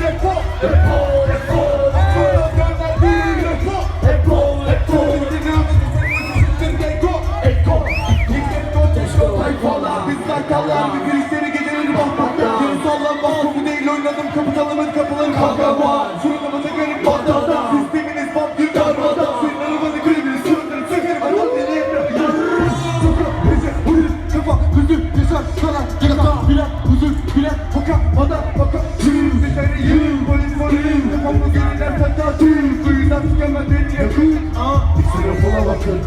They walk, they pull. Sınıfıma bakın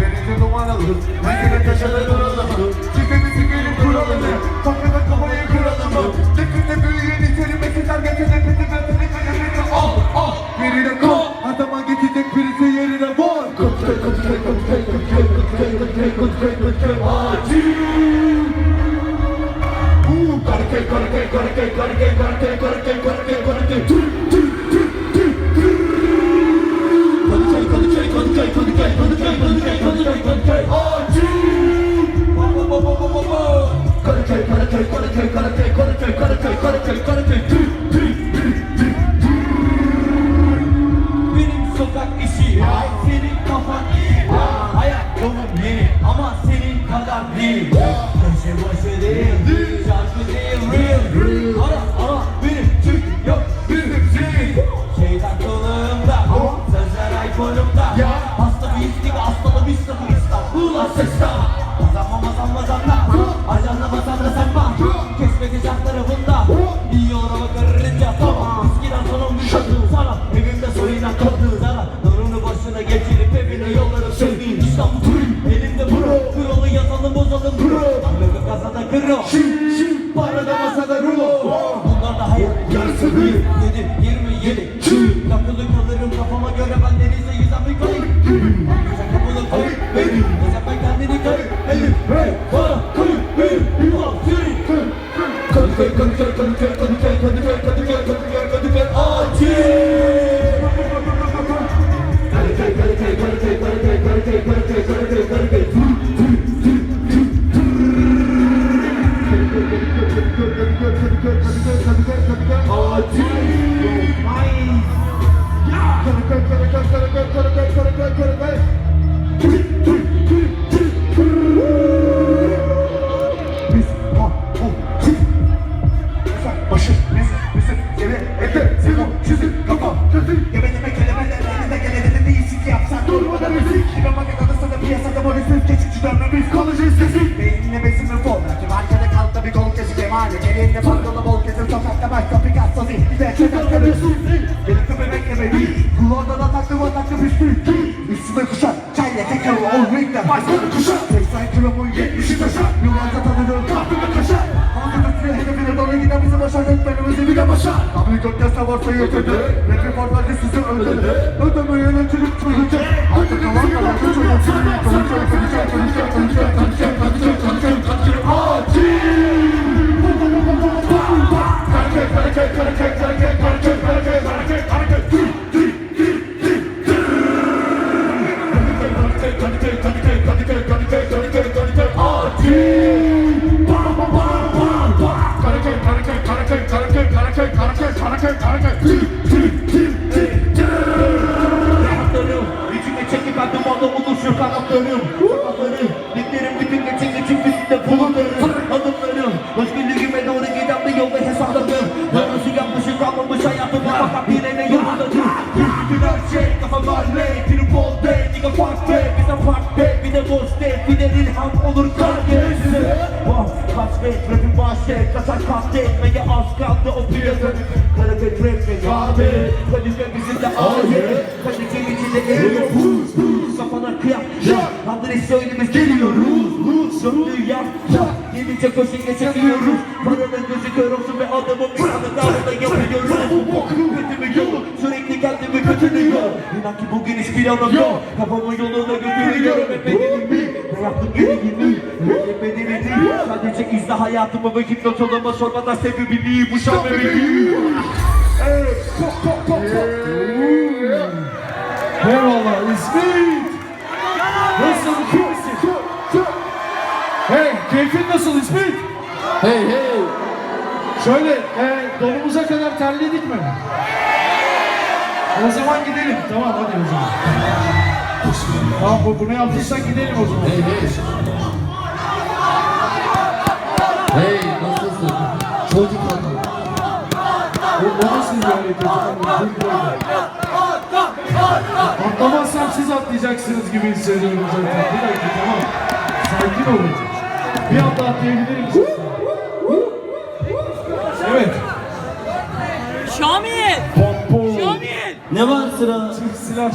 Denize numaralı Dikine taşalı duralım Çifemi sikelim kuralını Takıda kafayı kıralım mı Dikine büyüyen içeri mesajlar Geçene peti ve peti ve al al Birine kal Adama geçecek birisi yerine vur Kutkay kutkay kutkay kutkay kutkay kutkay kutkay kutkay Acil Karakay karakay karakay karakay Benim sokak işi senin kafan iyi Hayat yolum yeni ama senin kadar değil. Köşe başı değil Şarkı real Ara benim Türk yok zil Şeytan kılığımda Sözler iPhone'umda Hasta bir istik bir sıfır İstanbul'a sıçta Olur ama kararınca tamam sonum bir şatı sana Evimde soyunan kaldığı zarar Nurunu başına geçirip evine yolları söyleyeyim İstanbul turun elimde pro Kurolu yazalım bozalım pro Anlıkı kazada kro Şim şim Parada masada rulo Bunlar da hayat yarısı bir Yedi yirmi yedi Çim Takılı kalırım kafama göre ben denize yüzen bir kayık Sen kapılı kayık benim Sen ben kendini kayık Elim hey durmadan müzik. Kime maket adasında piyasada maalesef geçici dönmemiz kalacağız kesin. Kıvanaklı bisküvi giy Üstüme kuşa Çayla tekrar ol ringde Başlarını kuşa 80 kilo boyu 70'i taşa Yıllarca tanıdığım tahtımı kaşa Ağzını tutuyor hedefine doğru giden bizim aşağı Dökmenimizi bir de başa Kabul gökte savarsa yöntedi Nefri farkları sizi öldürdü Ödeme yönetülüp çözüldü Artık kalan kalan çözüldü Tanışıyor tanışıyor tanışıyor tanışıyor tanışıyor tanışıyor tanışıyor tanışıyor Acil Kanatlarım, kanatlarım, diklerim bütün geçin geçin üstünde bulunuruz Adımlarım, özgürlüğüme doğru giden bir yol ve hesapladım Yanlışı yapmışız almamış hayatım ama bak yine ne değmeye az kaldı o piyasanın Karate trend ve kahve Kalife bizimle aile Kalifin içinde eriyor Huz huz Kafana kıyak. Yak Adres söylemiz geliyor Ruz ruz Söndüğü yak yak Gelince koşun geçemiyoruz Paranın gözü kör olsun ve adamın Bırakın dağında yapıyoruz. Bu bokunun kötü yok? Sürekli kendimi kötülüyor İnan ki bugün hiçbir anım yok. Kafamın yoluna götürüyorum Hep Gereğini Hep bedeni değil Sadece izle hayatımı ve hipnot olama sormadan sebebini Bu şan bebeğim Eyvallah İsmet. Nasıl kimsin? Hey keyfin nasıl İsmet? Hey hey. Şöyle e, donumuza kadar terledik mi? O zaman gidelim. Tamam hadi o zaman. Tamam bu, bunu yaptıysak gidelim o zaman. Hey hey. Hey nasılsın? Çocuk adam. Hareket? Dur, dur, dur. Atlamazsam siz atlayacaksınız gibi hissediyorum zaten. Bir dakika tamam. Sakin olun. Bir anda atlayabilir misiniz? Evet. Şamil! Şamil! Ne var sıra? Silah